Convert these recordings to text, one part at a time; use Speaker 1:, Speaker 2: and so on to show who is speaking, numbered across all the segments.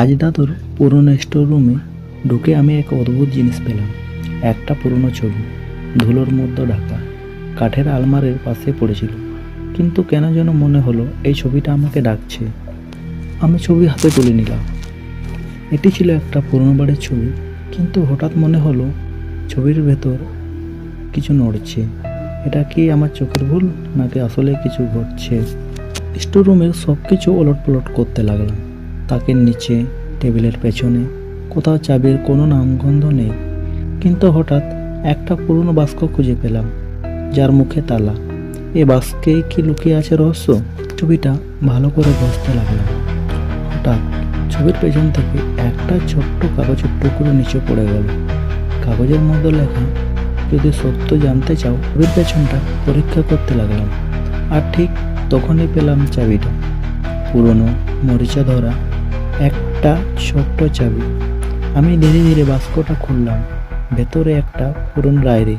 Speaker 1: আজ দাদুর পুরনো স্টোর রুমে ঢুকে আমি এক অদ্ভুত জিনিস পেলাম। একটা পুরনো ছবি, ধুলোর মধ্যে ঢাকা, কাঠের আলমারির পাশে পড়েছিল। কিন্তু কেন যেন মনে হলো এই ছবিটা আমাকে ডাকছে। আমি ছবি হাতে তুলে নিলাম। এটি ছিল একটা পুরনো বাড়ির ছবি, কিন্তু হঠাৎ মনে হলো ছবির ভেতর কিছু নড়ছে। এটা কি আমার চোখের ভুল, নাকি আসলে কিছু ঘটছে? স্টোর রুমের সব কিছু ওলট পালট করতে লাগলাম। তাকের নিচে, টেবিলের পেছনে। কোথাও চাবির কোনো নামগন্ধ নেই। কিন্তু হঠাৎ একটা পুরনো বাস্ক খুঁজে পেলাম, যার মুখে তালা। এ বাস্কেই কি লুকিয়ে আছে রহস্য? ছবিটা ভালো করে বসতে লাগলাম। হঠাৎ ছবির পেছন থেকে একটা ছোট্ট কাগজের টুকরো নিচে পড়ে গেল। কাগজের মধ্যে লেখা, যদি সত্য জানতে চাও, ছবির পেছনটা পরীক্ষা করতে লাগলাম। আর ঠিক তখনই পেলাম চাবিটা। পুরনো মরিচা ধরা একটা ছোট্ট চাবি। আমি ধীরে ধীরে বাস্কটা খুললাম। ভেতরে একটা পুরনো ডায়েরি।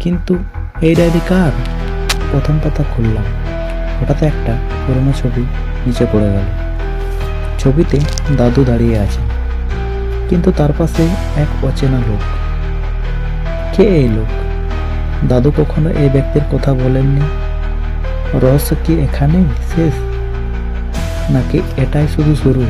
Speaker 1: কিন্তু এই ডায়েরি কার? প্রথম পাতা খুললাম। হঠাৎ একটা পুরনো ছবি নিচে পড়ে গেল। ছবিতে দাদু দাঁড়িয়ে আছে। কিন্তু তার পাশে এক অচেনা লোক। কে এই লোক? দাদু কখনো এই ব্যক্তির কথা বলেননি? রহস্য কি এখানেই শেষ? নাকি এটাই শুধু শুরু?